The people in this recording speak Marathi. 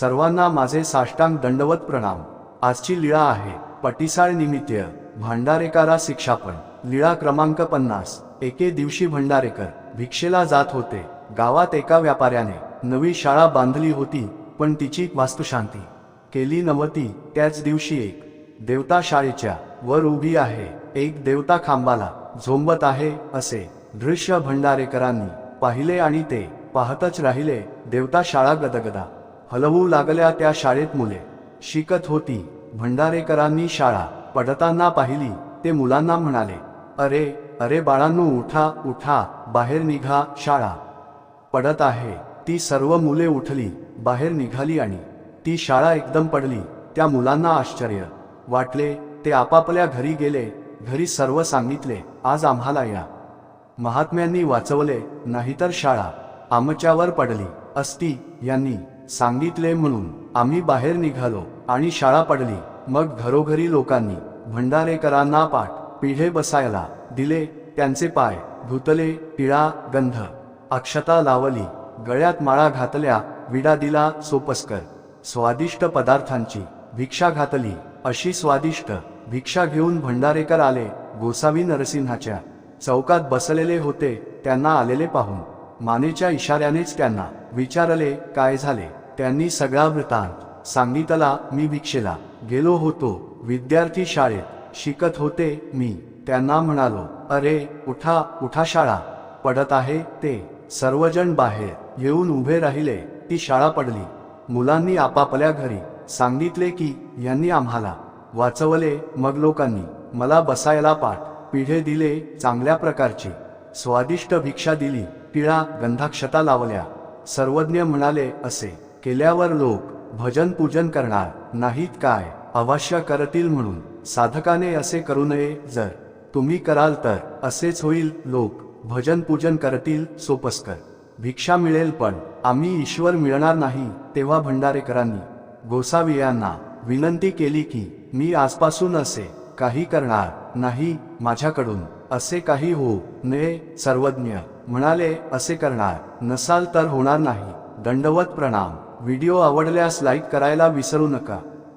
सर्वांना माझे साष्टांग दंडवत प्रणाम. आजची लीळा आहे. पटिसाळ निमित्य. भांडारेकारा शिक्षापण. लीळा क्रमांक पन्नास. एके दिवशी भंडारेकर. भिक्षेला जात होते. गावात एका व्यापाऱ्याने नवी शाळा बांधली होती पण तिची वास्तुशांती. केली नव्हती. त्याच दिवशी एक देवता शाळेच्या वर उभी आहे. एक देवता खांबाला झोंबत आहे असे दृश्य भंडारेकरांनी पाहिले आणि ते पाहतच राहिले. देवता शाळा गदगदा. हलवू लागल्या त्या शाळेत मुले. शिकत होती. भंडारेकरांनी शाळा पडताना पाहिली. ते मुलांना म्हणाले अरे अरे बाळांनो उठा उठा बाहेर निघा शाळा पडत आहे. ती सर्व मुले उठली बाहेर निघाली आणि ती शाळा एकदम पडली. त्या मुलांना आश्चर्य वाटले. ते आपापल्या घरी गेले. घरी सर्व सांगितले आज आम्हाला या. महात्म्यांनी वाचवले नाहीतर शाळा आमच्यावर पडली. असती यांनी सांगितले म्हणून आम्ही बाहेर निघालो आणि शाळा पडली. मग घरोघरी लोकांनी भंडारेकरांना पाठ पिढे बसायला दिले. त्यांचे पाय धुतले पिळा गंध अक्षता लावली. गळ्यात माळा घातल्या विडा दिला सोपस्कर. स्वादिष्ट पदार्थांची भिक्षा घातली. अशी स्वादिष्ट भिक्षा घेऊन भंडारेकर आले. गोसावी नरसिंहाच्या चौकात बसलेले होते. त्यांना आलेले पाहून मानेच्या इशाऱ्यानेच त्यांना विचारले काय झाले. त्यांनी सगळा वृतांत सांगितला मी भिक्षेला गेलो होतो. विद्यार्थी शाळेत शिकत होते मी. त्यांना म्हणालो अरे उठा उठा शाळा. पडत आहे ते. सर्वजण बाहेर येऊन उभे राहिले. ती शाळा पडली. मुलांनी आपापल्या घरी सांगितले की यांनी आम्हाला वाचवले. मग लोकांनी मला बसायला पाठ पिढे दिले चांगल्या प्रकारची. स्वादिष्ट भिक्षा दिली. पिळा गंधाक्षता लावल्या. सर्वज्ञ म्हणाले असे. केल्यावर लोक भजन पूजन करणार नाहीत काय? अवश्य करतील म्हणून. साधकाने असे करू नये जर तुम्ही कराल तर. असेच होईल लोक भजन पूजन करतील सोपस्कर. भिक्षा मिळेल पण. आम्ही ईश्वर मिळणार नाही तेव्हा भंडारेकरांनी गोसावी यांना विनंती केली की मी आजपासून असे काही करणार नाही माझ्याकडून. असे काही हो नये सर्वज्ञ. म्हणाले असे करणार. नसाल तर होणार नाही. दंडवत प्रणाम. व्हिडिओ आवडल्यास लाईक करायला विसरू नका.